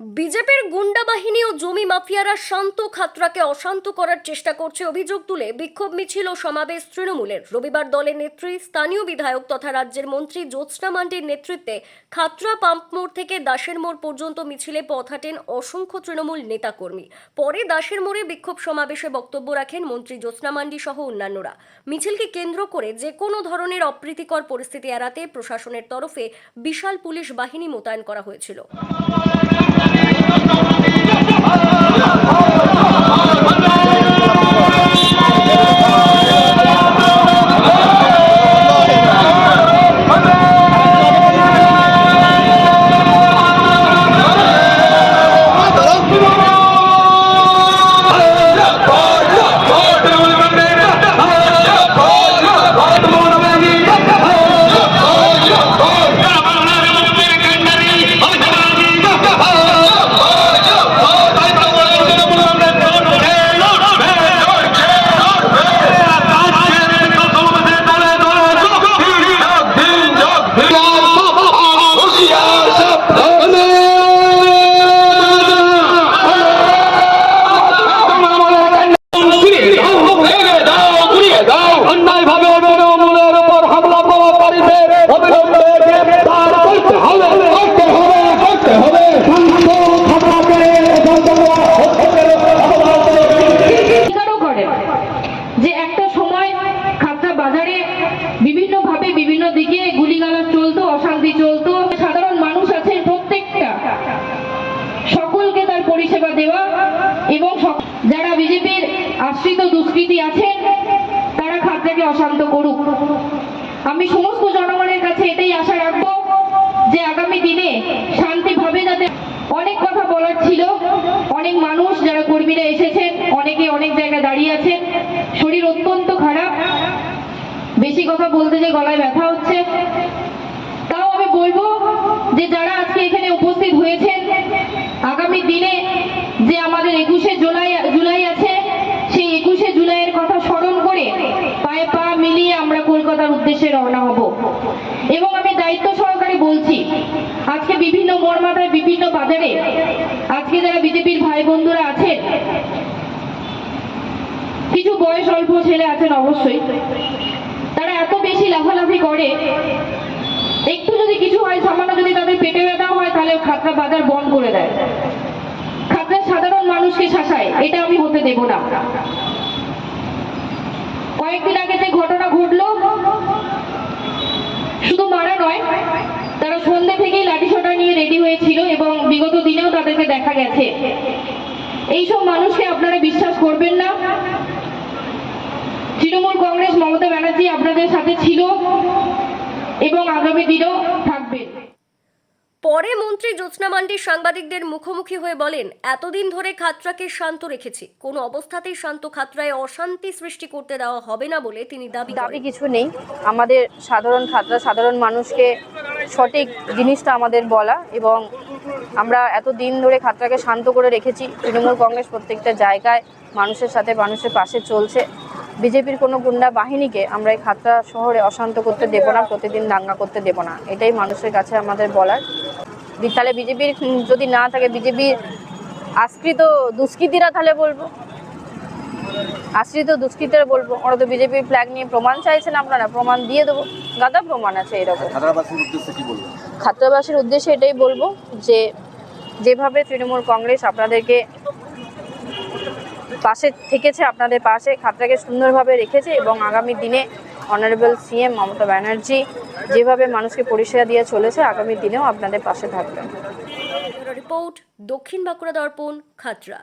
বিজেপির গুন্ডা বাহিনী ও জমি মাফিয়ারা শান্ত খাতরাকে অশান্ত করার চেষ্টা করছে অভিযোগ তুলে বিক্ষোভ মিছিল ও সমাবেশ তৃণমূলের। রবিবার দলের নেত্রী, স্থানীয় বিধায়ক তথা রাজ্যের মন্ত্রী জ্যোৎস্না মান্ডির নেতৃত্বে খাতরা পাম্প মোড় থেকে দাসের মোড় পর্যন্ত মিছিলে পথ হাঁটেন অসংখ্য তৃণমূল নেতাকর্মী। পরে দাসের মোড়ে বিক্ষোভ সমাবেশে বক্তব্য রাখেন মন্ত্রী জ্যোৎস্না মান্ডি সহ অন্যান্যরা। মিছিলকে কেন্দ্র করে যে কোনো ধরনের অপ্রীতিকর পরিস্থিতি এড়াতে প্রশাসনের তরফে বিশাল পুলিশ বাহিনী মোতায়েন করা হয়েছিল। Thank you. সময় খাতড়া বাজারে বিভিন্ন ভাবে বিভিন্ন দিকে গুলিগালা চলতো, অশান্তি চলতো। সাধারণ মানুষ আছেন প্রত্যেকটা। সকলকে তার পরিষেবা দেওয়া এবং যারা বিজেপির আশ্রিত দুষ্কৃতী আছেন, তারা খাতড়াকে অশান্ত করুক। আমি সমস্ত জনগণের কাছে এটাই আশা রাখব যে আগামী দিনে শান্তিভাবে যাতে অনেক কথা বলার ছিল অনেক মানুষ যারা কর্মীরা এসেছেন অনেকে অনেক জায়গায় দাঁড়িয়ে আছেন শরীর অত্যন্ত খারাপ বেশি কথা বলতে যে গলায় ব্যথা হচ্ছে, তাও আমি বলব যে যারা আজকে এখানে উপস্থিত হয়েছেন, আগামী দিনে যে আমাদের একুশে জুলাই জুলাই আছে, সেই একুশে জুলাইয়ের কথা স্মরণ করে পায়ে পা মিলিয়ে আমরা কলকাতার উদ্দেশ্যে রওনা হব। এবং আমি দায়িত্ব সহকারে বলছি, আজকে বিভিন্ন মোড় বিভিন্ন বাজারে, আজকে যারা বিজেপির ভাই বন্ধুরা আছেন, কিছু বয়স অল্প ছেলে আছেন অবশ্যই তারা এত বেশি লাফালাফি করে। একটু যদি কিছু হয়, সামান্য যদি তাদের পেটে ব্যথা হয়, তাহলে খাতরা বাজার বন্ধ করে দেয়। খাতরা সাধারণ মানুষকে শাসায়, এটা আমি হতে দেব না। কয়েকদিন আগে যে ঘটনা ঘটলো, শুধু মারা নয়, তারা সন্ধ্যে থেকেই লাঠি সোটা নিয়ে রেডি হয়েছিল এবং বিগত দিনেও তাদেরকে দেখা গেছে। এইসব মানুষকে আপনারা বিশ্বাস করবেন না। কংগ্রেস মমতা ব্যানার্জি আপনাদের সাথে ছিল এবং আগামী দিনেও থাকবেন পরে মন্ত্রী জ্যোৎস্না মান্ডি সাংবাদিকদের মুখোমুখি হয়ে বলেন এতদিন ধরে খাতরাকে শান্ত রেখেছি। কোনো অবস্থাতেই শান্ত খাতরায় অশান্তি সৃষ্টি করতে দেওয়া হবে না বলে তিনি দাবি দাবি কিছু নেই। আমাদের সাধারণ খাতরা সাধারণ মানুষকে সঠিক জিনিসটা আমাদের বলা এবং আমরা এত দিন ধরে খাতরাকে শান্ত করে রেখেছি। তৃণমূল কংগ্রেস প্রত্যেকটা জায়গায় মানুষের সাথে মানুষের পাশে চলছে। বিজেপির কোনো গুন্ডা বাহিনীকে আমরা এই খাতরা শহরে অশান্ত করতে দেব না প্রতিদিন দাঙ্গা করতে দেব না। এটাই মানুষের কাছে আমাদের বলার। তাহলে বিজেপির যদি না থাকে বিজেপির আশ্রিত দুষ্কৃতীরা তাহলে বলব। আশ্রিত দুষ্কৃতীরা বলব। ওরা তো বিজেপির ফ্ল্যাগ নিয়ে প্রমাণ চাইছেন আপনারা প্রমাণ দিয়ে দেবো। গাদা প্রমাণ আছে এরকম। ছাত্রবাসীর উদ্দেশ্যে এটাই বলব যে যেভাবে তৃণমূল কংগ্রেস আপনাদেরকে পাশে থেকেছে, আপনাদের পাশে খাতরাকে সুন্দরভাবে রেখেছে এবং আগামী দিনে অনারেবল সিএম মমতা ব্যানার্জি যেভাবে মানুষকে পরিষেবা দিয়ে চলেছে, আগামী দিনেও আপনাদের পাশে থাকবেন। রিপোর্ট দক্ষিণ বাঁকুড়া দর্পণ, খাতরা।